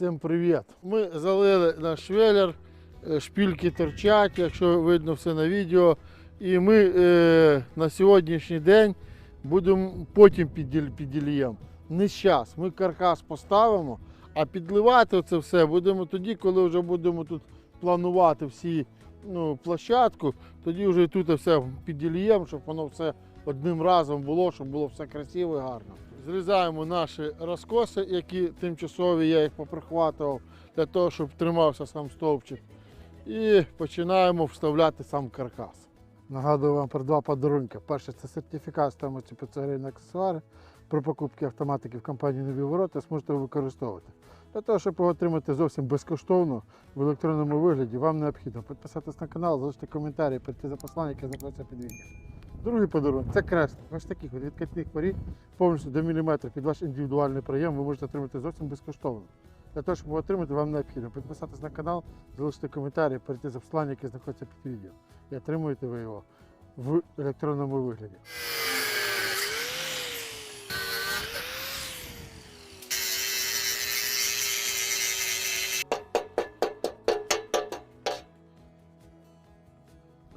Всім привіт! Ми залили наш швеллер, е, шпільки торчать, якщо видно все на відео. І ми е, на сьогоднішній день будемо потім підділ- Не зараз. Ми каркас поставимо, а підливати це все будемо тоді, коли вже будемо тут планувати всі ну, площадку, тоді вже тут все підділіємо, щоб воно все одним разом було, щоб було все красиво і гарно. Зрізаємо наші розкоси, які тимчасові, я їх поприхватував для того, щоб тримався сам стовпчик. І починаємо вставляти сам каркас. Нагадую вам про два подарунки. Перше це сертифікат стоїмості 500 гривень на аксесуари. При покупці автоматики в компанії Нові ворота зможете використовувати. Для того, щоб його отримати зовсім безкоштовно в електронному вигляді, вам необхідно підписатись на канал, залишити коментарі, перейти за послання, яке знаходиться під відео. Другий подарунок це крест. Ось таких от відкатних порід, повністю до міліметра під ваш індивідуальний прийом ви можете отримати зовсім безкоштовно. Для того, щоб його отримати, вам необхідно підписатись на канал, залишити коментарі, перейти за послання, яке знаходиться під відео. І отримуєте ви його в електронному вигляді.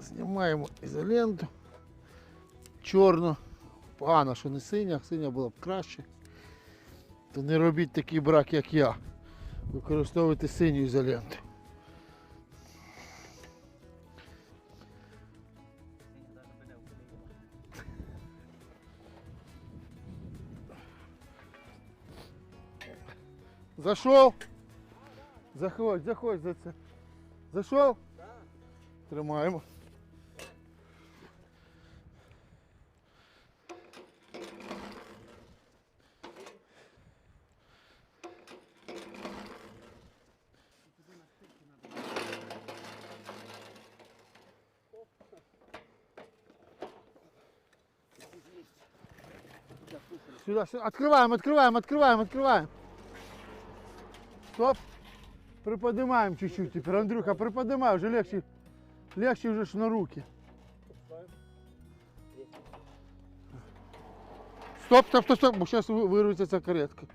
Знімаємо ізоленту чорну. Погано, що не синя, синя була б краще. То не робіть такий брак, як я. Використовуйте синю ізоленту. Зайшов? Заходь, заходь за це. Зайшов? Тримаємо. Сюда, сюда. Открываем, открываем, открываем, открываем. Стоп. Приподнимаем чуть-чуть теперь. Андрюха, приподнимай, уже легче. Легче уже ж на руки. Стоп, стоп, стоп, стоп, сейчас вырвется эта каретка.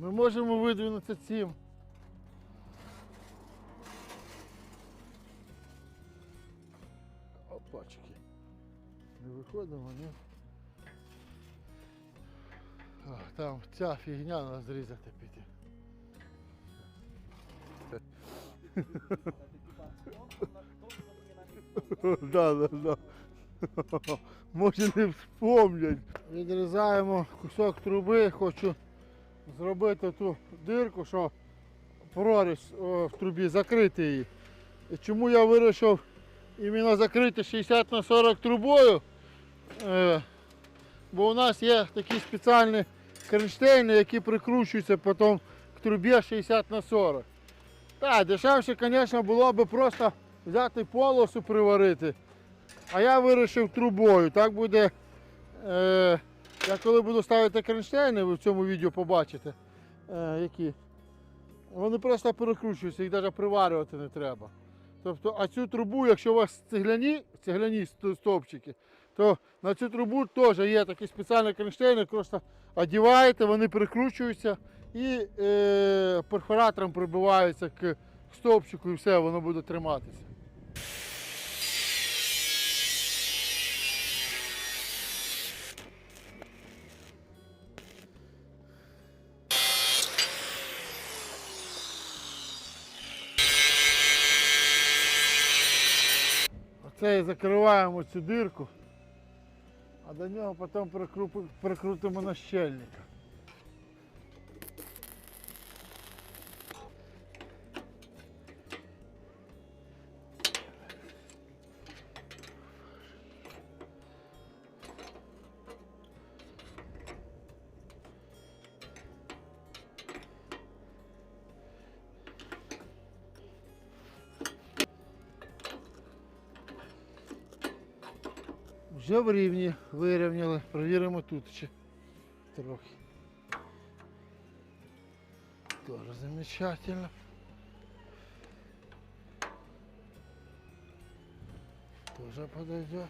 Ми можемо видвинутися цим. Опачки. Не виходимо, ні? А, там ця фігня треба зрізати піти. Да, да, да. Може не вспомнять. Відрізаємо кусок труби, хочу зробити ту дирку, що прорізь в трубі, закрити її. І чому я вирішив іменно закрити 60 на 40 трубою? Е, бо у нас є такі спеціальні кронштейни, які прикручуються потім к трубі 60 на 40. Так, дешевше, звісно, було б просто взяти полосу приварити. А я вирішив трубою. Так буде. Е, я коли буду ставити кронштейни, ви в цьому відео побачите, е, які. Вони просто перекручуються, їх навіть приварювати не треба. Тобто, а цю трубу, якщо у вас цегляні, цегляні стовпчики, то на цю трубу теж є такі спеціальні кронштейни, просто одіваєте, вони прикручуються і е, перфоратором прибиваються к стовпчику і все, воно буде триматися. Оце і закриваємо цю дирку, а до нього потім прикрутимо прикрутимо нащельника. Вже в рівні вирівняли. Провіримо тут ще трохи. Тоже замечательно. Тоже подойдет.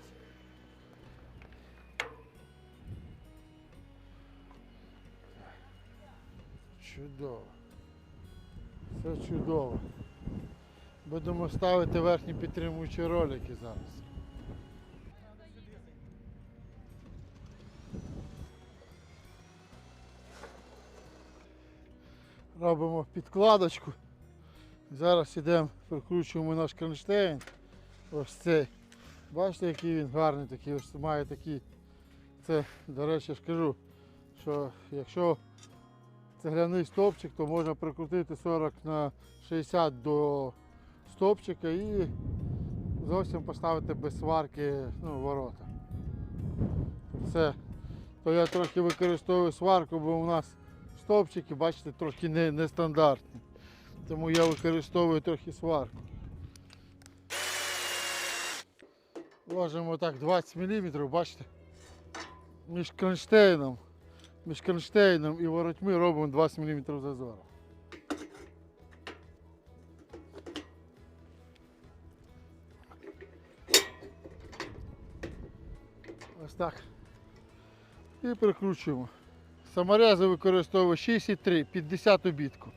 Чудово. Все чудово. Будемо ставити верхні підтримуючі ролики зараз. Робимо підкладочку. Зараз ідемо, прикручуємо наш кронштейн. Ось цей. Бачите, який він гарний, такий, ось має такі. Це, до речі, я кажу, що якщо цегляний стовпчик, то можна прикрутити 40 на 60 до стовпчика і зовсім поставити без сварки ну, ворота. Це, то я трохи використовую сварку, бо у нас стовпчики, бачите, трохи не, нестандартні. Тому я використовую трохи сварку. Ложимо так 20 мм, бачите? Між кронштейном, між кронштейном і воротьми робимо 20 мм зазору. Ось так. І прикручуємо. Саморези використовую 6,3, 50 обідку.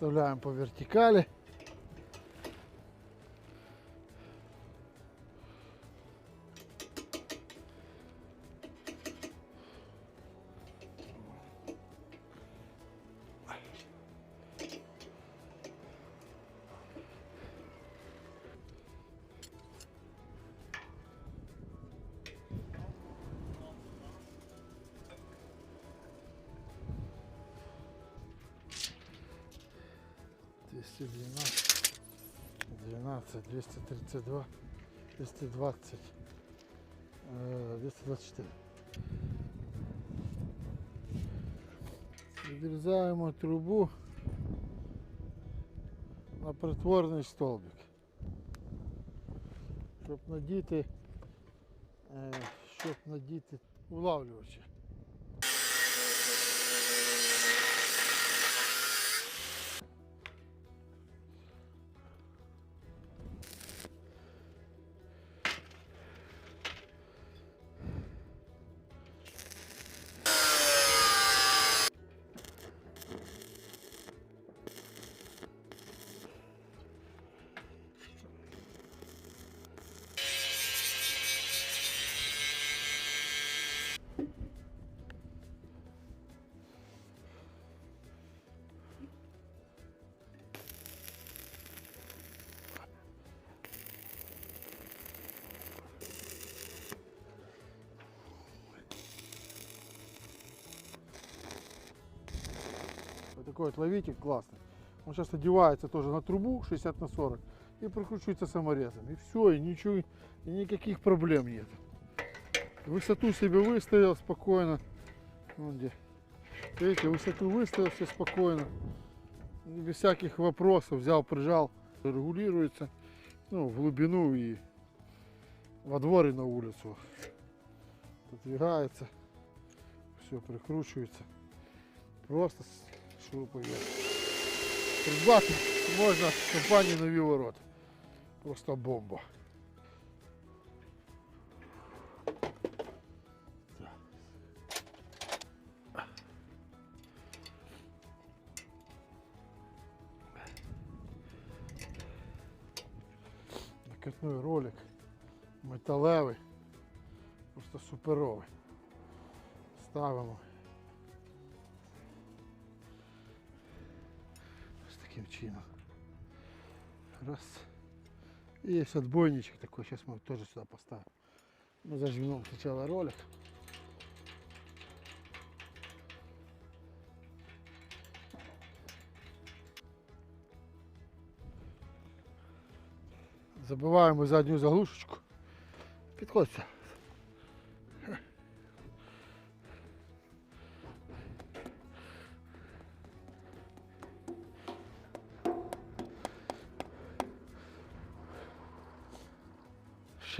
Вставляємо по вертикали. 212, 12, 232, 220, 224. Відрізаємо трубу на притворний столбик, щоб надіти, щоб э, надіти улавлювача. Такой вот ловитель классный. Он сейчас одевается тоже на трубу 60 на 40 и прикручивается саморезом. И все, и ничего, и никаких проблем нет. Высоту себе выставил спокойно. Вон где. Видите, высоту выставил все спокойно. Без всяких вопросов взял, прижал, регулируется. Ну, в глубину и во двор и на улицу. Подвигается. Все прикручивается. Просто с шуруповерт. Придбати можна в компанії нові ворота. Просто бомба. Накатний ролик. Металевий. Просто суперовий. Ставимо. Чином. Раз. И есть отбойничек такой, сейчас мы тоже сюда поставим. Мы зажмем сначала ролик. Забиваємо задню заглушечку. Підходься.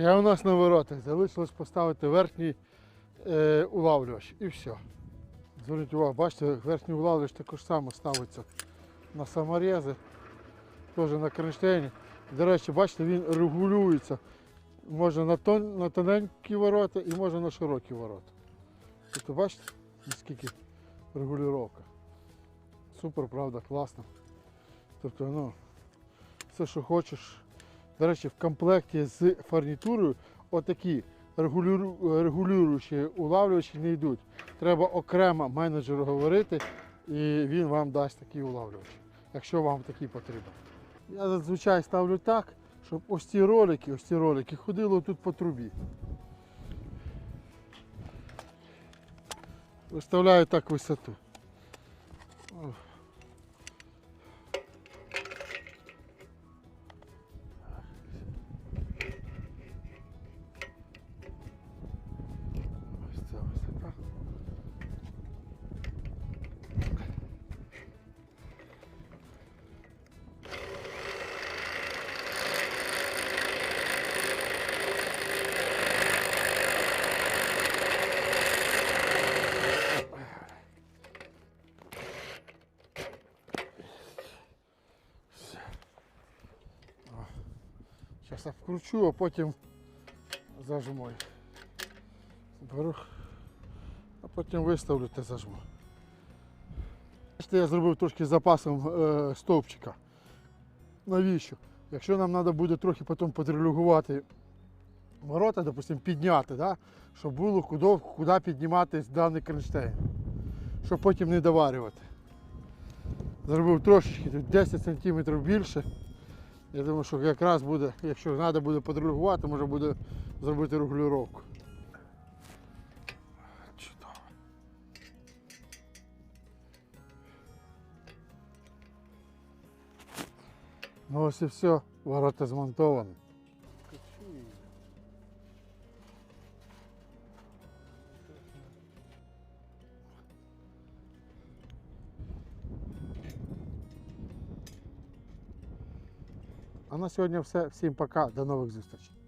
Ще у нас на воротах залишилось поставити верхній е, улавлювач і все. Зверніть увагу, бачите, верхній улавлювач також само ставиться на саморези, теж на кронштейні. До речі, бачите, він регулюється. Можна на, тон, на тоненькі ворота і можна на широкі ворота. Тобто бачите, наскільки регулювання. Супер, правда, класно. Тобто, ну, все, що хочеш. До речі, в комплекті з фарнітурою отакі регулюючі улавлювачі не йдуть. Треба окремо менеджеру говорити, і він вам дасть такий улавлювач, якщо вам такий потрібен. Я зазвичай ставлю так, щоб ось ці ролики, ось ці ролики ходили тут по трубі. Виставляю так висоту. Зараз вкручу, а потім зажму. Беру, а потім виставлю та зажму. Я зробив трошки запасом е, стовпчика. Навіщо? Якщо нам треба буде трохи потім подрелюгувати ворота, допустимо, підняти, да? щоб було куди, куди піднімати даний кронштейн, щоб потім не доварювати. Зробив трошечки, тут 10 см більше. Я думаю, що якраз буде, якщо треба буде подрегулювати, може буде зробити регулювання. Ну ось і все, ворота змонтовані. Сьогодні все. Всім пока, до нових зустрічей.